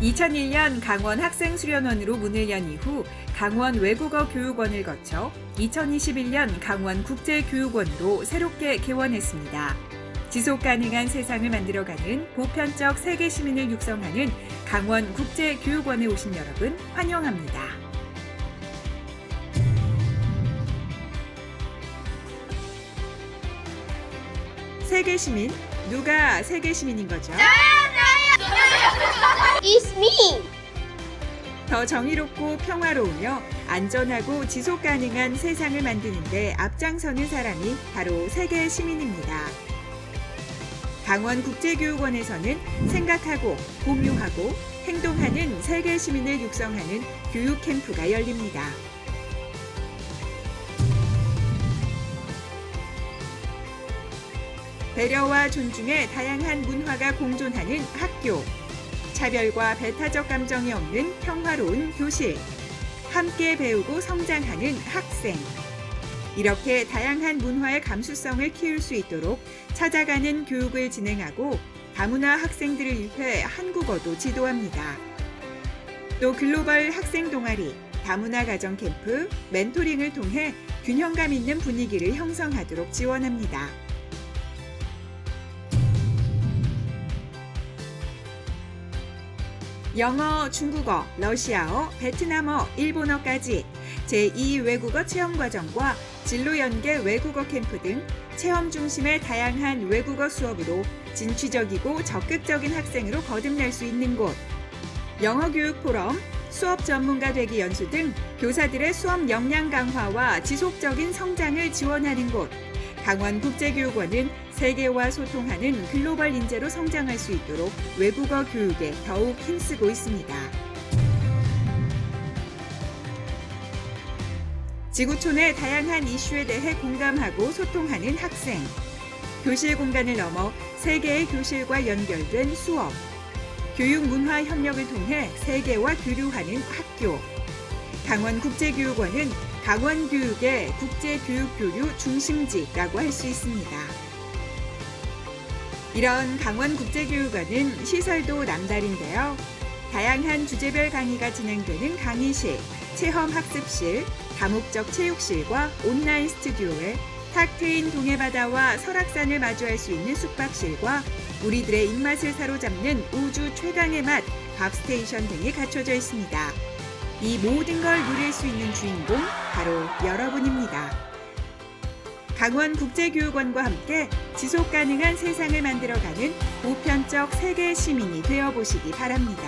2001년 강원 학생수련원으로 문을 연 이후 강원 외국어 교육원을 거쳐 2021년 강원 국제교육원으로 새롭게 개원했습니다. 지속 가능한 세상을 만들어가는 보편적 세계 시민을 육성하는 강원 국제교육원에 오신 여러분 환영합니다. 세계 시민? 누가 세계 시민인 거죠? It's me. 더 정의롭고 평화로우며 안전하고 지속 가능한 세상을 만드는데 앞장서는 사람이 바로 세계 시민입니다. 강원 국제교육원에서는 생각하고 공유하고 행동하는 세계 시민을 육성하는 교육 캠프가 열립니다. 배려와 존중의 다양한 문화가 공존하는 학교. 차별과 배타적 감정이 없는 평화로운 교실. 함께 배우고 성장하는 학생. 이렇게 다양한 문화의 감수성을 키울 수 있도록 찾아가는 교육을 진행하고 다문화 학생들을 위해 한국어도 지도합니다. 또 글로벌 학생 동아리, 다문화 가정 캠프, 멘토링을 통해 균형감 있는 분위기를 형성하도록 지원합니다. 영어, 중국어, 러시아어, 베트남어, 일본어까지 제2 외국어 체험 과정과 진로 연계 외국어 캠프 등 체험 중심의 다양한 외국어 수업으로 진취적이고 적극적인 학생으로 거듭날 수 있는 곳. 영어 교육 포럼, 수업 전문가 되기 연수 등 교사들의 수업 역량 강화와 지속적인 성장을 지원하는 곳. 강원국제교육원은 세계와 소통하는 글로벌 인재로 성장할 수 있도록 외국어 교육에 더욱 힘쓰고 있습니다. 지구촌의 다양한 이슈에 대해 공감하고 소통하는 학생. 교실 공간을 넘어 세계의 교실과 연결된 수업. 교육 문화 협력을 통해 세계와 교류하는 학교. 강원국제교육원은 강원교육의 국제교육 교류 중심지라고 할 수 있습니다. 이런 강원국제교육원은 시설도 남다른데요. 다양한 주제별 강의가 진행되는 강의실, 체험학습실, 다목적 체육실과 온라인 스튜디오에 탁 트인 동해바다와 설악산을 마주할 수 있는 숙박실과 우리들의 입맛을 사로잡는 우주 최강의 맛, 밥스테이션 등이 갖춰져 있습니다. 이 모든 걸 누릴 수 있는 주인공 바로 여러분입니다. 강원 국제교육원과 함께 지속 가능한 세상을 만들어가는 보편적 세계 시민이 되어 보시기 바랍니다.